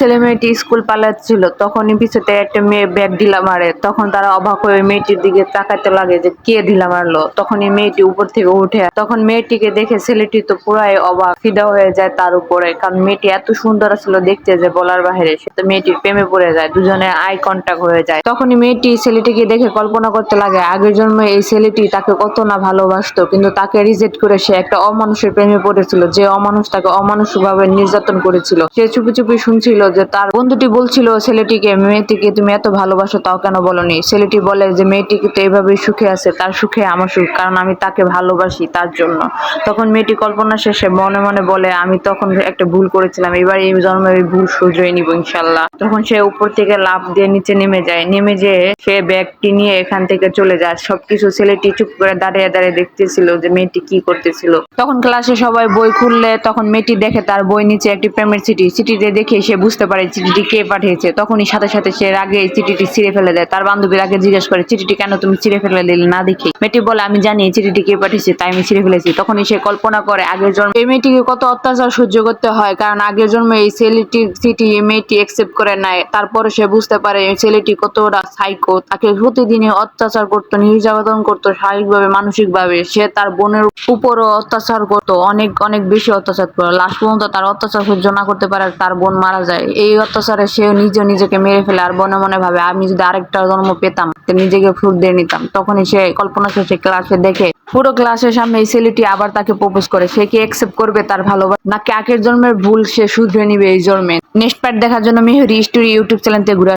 ছেলে মেয়েটি স্কুল পালাচ্ছিল, তখনই পিছুতে একটা মেয়ে ব্যাগ ঢিলা মারে। তখন তারা অবাক হয়ে মেয়েটির দিকে তাকাতে লাগে যে, কে ঢিলা মারলো? তখনই মেয়েটি উপর থেকে উঠে তখন মেয়েটিকে দেখে ছেলেটি তো পুরাই অবাক, ফিদা হয়ে যায় তার উপরে। কারণ মেয়েটি এত সুন্দর ছিল দেখতে যে, বলার বাহিরে সে তো মেয়েটির প্রেমে পড়ে যায়, দুজনে আই কন্টাক্ট হয়ে যায়। তখনই মেয়েটি ছেলেটিকে দেখে কল্পনা করতে লাগে, আগের জন্মে এই ছেলেটি তাকে কত না ভালোবাসতো, কিন্তু তাকে রিজেক্ট করে সে একটা অমানুষের প্রেমে পড়েছিল। যে অমানুষ তাকে অমানুষিক ভাবে নির্যাতন করেছিল। সে চুপি চুপি শুনছিল যে, তার বন্ধুটি বলছিল ছেলেটিকে, মেয়েটিকে তুমি এত ভালোবাসো, তাও কেন বলনি? ছেলেটি বলে যে, মেয়েটিকে তো এভাবেই সুখে আছে, তার সুখে আমার সুখ, কারণ আমি তাকে ভালোবাসি তার জন্য। তখন মেয়েটি কল্পনা শেষে মনে মনে বলে, আমি তখন একটা ভুল করেছিলাম, এবার এই জন্মে এই ভুল শুধরে নিব ইনশাল্লাহ। তখন সে উপর থেকে লাফ দিয়ে নিচে নেমে যায়, নেমে যেয়ে সে ব্যাগটি নিয়ে এখান থেকে চলে যায়। সবকিছু ছেলেটি চুপ করে দাঁড়িয়ে দাঁড়িয়ে দেখতেছিল যে, মেয়েটি কি করতেছিল। তখন ক্লাসে সবাই বই খুললে, তখন মেয়েটি দেখে তার বই নিচে একটি প্রেমের চিঠি, চিঠিতে দেখে সে বুঝতে পারে চিঠিটি কে পাঠিয়েছে। তখনই সাথে সাথে সে রাগে চিঠিটি ছিঁড়ে ফেলে দেয়। তার বান্ধবী রাগে জিজ্ঞেস করে, চিঠিটি কেন তুমি ছিঁড়ে ফেলে দিলে না দেখে? মেয়েটি বলে, আমি জানি চিঠিটি কে পাঠিয়েছে, তাই আমি ছিঁড়ে ফেলেছি। তখনই সে কল্পনা করে, আগের জন্ম এই মেয়েটিকে কত অত্যাচার সহ্য করতে হয়, কারণ আগের জন্মে এই ছেলেটির চিঠি মেয়েটি একসেপ্ট করে নেয়। তারপরে সে বুঝতে পারে এই ছেলেটি কতটা সাইকো তাকে প্রতিদিনই অত্যাচার করতো, নির্যাতন করতো, শারীরিকভাবে, মানসিকভাবে। সে তার বোনের উপরও অত্যাচার করতো, অনেক অনেক বেশি অত্যাচার করতো। লাস্ট পর্যন্ত তার অত্যাচার সহ্য না করতে পারে তার বোন মারা যায়। এই অত্যাচারে সেও নিজে নিজেকে মেরে ফেলে। আর মনে মনে ভাবে, আমি যদি আরেকটা জন্ম পেতাম নিজেকে ফুট দিয়ে নিতাম। তখনই সে কল্পনা শেষে ক্লাসে দেখে, পুরো ক্লাসের সামনে এই ছেলেটি আবার তাকে প্রপোজ করে। সে কি অ্যাকসেপ্ট করবে তার ভালোবাসা? নাকি আগের জন্মের ভুল সে শুধরে নিবে এই জন্মে? নেক্সট পার্ট দেখার জন্য মেহরি স্টোরি ইউটিউব চ্যানেলতে ঘুরে